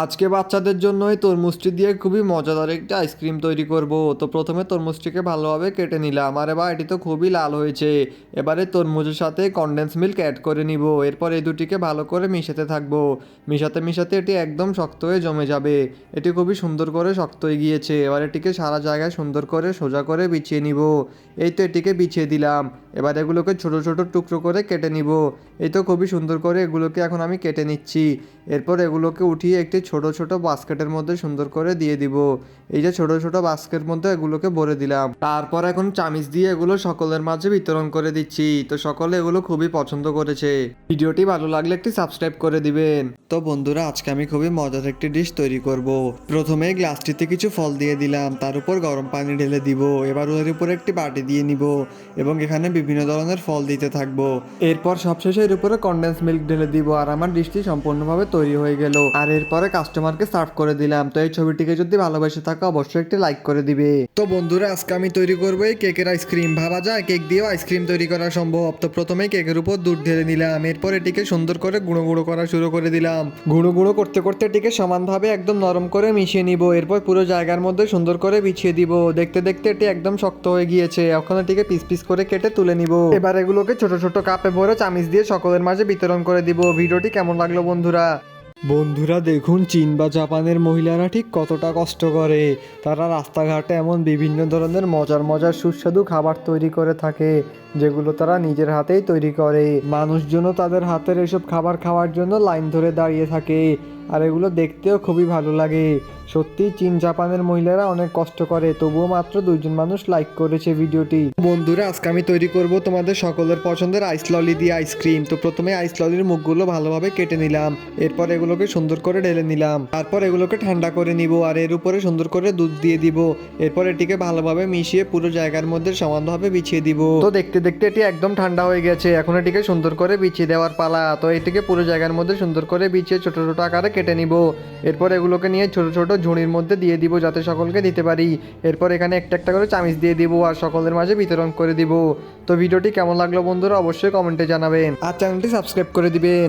আজকে বাচ্চাদের জন্যই তরমুজটি দিয়ে খুবই মজাদার একটি আইসক্রিম তৈরি করব। তো প্রথমে তরমুজটিকে ভালোভাবে কেটে নিলাম। আর এবার এটি তো খুবই লাল হয়েছে। এবারে তরমুজের সাথে কনডেন্স মিল্ক অ্যাড করে নিব। এরপর এই দুটিকে ভালো করে মিশাতে থাকব। মিশাতে মিশাতে এটি একদম শক্ত হয়ে জমে যাবে। এটি খুবই সুন্দর করে শক্ত হয়ে গিয়েছে। এবার এটিকে সারা জায়গায় সুন্দর করে সোজা করে বিছিয়ে নিব। এই তো এটিকে বিছিয়ে দিলাম। এবার এগুলোকে ছোট ছোট টুকরো করে কেটে নিব। এই তো খুবই সুন্দর করে এগুলোকে এখন আমি কেটে নিচ্ছি। এরপর এগুলোকে উঠিয়ে একটি ছোট ছোট বাস্কেটের মধ্যে সুন্দর করে দিয়ে দিব। এই যে ছোট ছোট বাস্কের মধ্যে এগুলোকে ভরে দিলাম। তারপর এখন চামিচ দিয়ে এগুলো সকলের মাঝে বিতরণ করে দিচ্ছি। তো সকলে এগুলো খুবই পছন্দ করেছে। ভিডিওটি ভালো লাগলে একটি সাবস্ক্রাইব করে দিবেন। তো বন্ধুরা, আজকে আমি খুবই মজার একটি ডিশ তৈরি করব। প্রথমে গ্লাসটিতে কিছু ফল দিয়ে দিলাম। তার উপর গরম পানি ঢেলে দিব। এবার ওর উপর একটি বাটি দিয়ে নিব এবং এখানে বিভিন্ন ধরনের ফল দিতে থাকব। এরপর সবশেষে এর উপরে কনডেন্স মিল্ক ঢেলে দিব। আর আমার ডিশটি সম্পূর্ণভাবে তৈরি হয়ে গেল। আর এরপরে কাস্টমারকে সার্ভ করে দিলাম। তো এই ছবিটিকে যদি ভালোবেসে থাকো অবশ্যই একটি লাইক করে দিবে। তো বন্ধুরা আজকে আমি তৈরি করব এই কেকের আইসক্রিম ভাবা যায় কেক দিয়েও আইসক্রিম তৈরি করা সম্ভব। তো প্রথমে কেকের উপর দুধ ঢেলে নিলাম। এরপর এটিকে সুন্দর করে গুঁড়ো গুঁড়ো করা শুরু করে দিলাম। গুঁড়ো গুঁড়ো করতে করতে এটিকে সমানভাবে একদম নরম করে মিশিয়ে নিব। এরপর পুরো জায়গার মধ্যে সুন্দর করে বিছিয়ে দিব। দেখতে দেখতে এটি একদম শক্ত হয়ে গিয়েছে। এখন এটিকে পিস পিস করে কেটে তুলে নিব। এবার এগুলোকে ছোট ছোট কাপে ভরে চামিচ দিয়ে সকলের মাঝে বিতরণ করে দিব। ভিডিওটি কেমন লাগল বন্ধুরা? বন্ধুরা, দেখুন, চীন বা জাপানের মহিলারা ঠিক কতটা কষ্ট করে। তারা রাস্তাঘাটে এমন বিভিন্ন ধরনের মজার মজার সুস্বাদু খাবার তৈরি করে থাকে, যেগুলো তারা নিজের হাতেই তৈরি করে। মানুষজনও তাদের হাতের এসব খাবার খাওয়ার জন্য লাইন ধরে দাঁড়িয়ে থাকে, আর এগুলো দেখতেও খুবই ভালো লাগে। সত্যি চীন জাপানের মহিলারা অনেক কষ্ট করে তবুও মাত্র দুইজন মানুষ লাইক করেছে ভিডিওটি। বন্ধুরা আজকে আমি তৈরি করব তোমাদের সকলের পছন্দের আইস ললি দিয়ে আইসক্রিম তো প্রথমে আইস ললির মুখগুলো ভালোভাবে কেটে নিলাম। এরপর এগুলোকে সুন্দর করে ঢেলে নিলাম। তারপর এগুলোকে ঠান্ডা করে নিব আর এর উপরে সুন্দর করে দুধ দিয়ে দিব। এরপর এটিকে ভালোভাবে মিশিয়ে পুরো জায়গার মধ্যে সমানভাবে বিছিয়ে দিব। তো দেখতে দেখতে এটি একদম ঠান্ডা হয়ে গেছে। এখন এটিকে সুন্দর করে বিছিয়ে দেওয়ার পালা। তো এটিকে পুরো জায়গার মধ্যে সুন্দর করে বিছিয়ে ছোট ছোট আকারে কেটে নিব। এরপর এগুলোকে নিয়ে ছোট ছোট ঝুড়ির মধ্যে দিয়ে দিব যাতে সকলকে দিতে পারি। এরপর এখানে একটা একটা করে চামিচ দিয়ে দিব আর সকলের মাঝে বিতরণ করে দিব। তো ভিডিওটি কেমন লাগল বন্ধুরা, অবশ্যই কমেন্টে জানাবেন। আর চ্যানেলটি সাবস্ক্রাইব করে দিবেন।